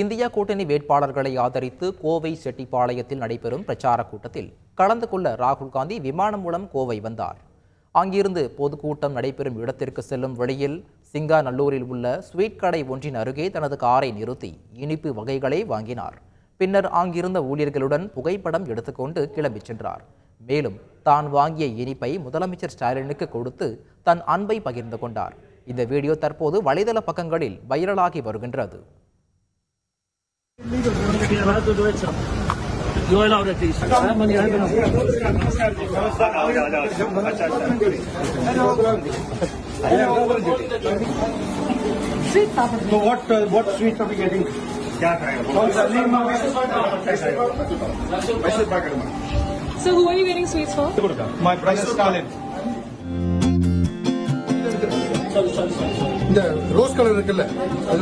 India கூட்டணி வேட்பாளர்களை ஆதரித்து கோவை செட்டிப்பாளையத்தில் நடைபெறும் பிரச்சார கூட்டத்தில் கலந்து கொள்ள ராகுல் காந்தி விமானம் மூலம் கோவை வந்தார். அங்கிருந்து பொதுக்கூட்டம் நடைபெறும் இடத்திற்கு செல்லும் வழியில் சிங்காநல்லூரில் உள்ள ஸ்வீட் கடை ஒன்றின் அருகே தனது காரை நிறுத்தி இனிப்பு வகைகளை வாங்கினார். பின்னர் அங்கிருந்த ஊழியர்களுடன் புகைப்படம் எடுத்துக்கொண்டு கிளம்பிச் சென்றார். மேலும் தான் வாங்கிய இனிப்பை முதலமைச்சர் ஸ்டாலினுக்கு கொடுத்து தன் அன்பை பகிர்ந்து கொண்டார். இந்த வீடியோ தற்போது வலைதள பக்கங்களில் வைரலாகி வருகின்றது. So what uh, what sweets are we getting? So who are you getting sweets for? My brother Stalin. இந்த ரோஸ் கலர் இருக்குல்ல அது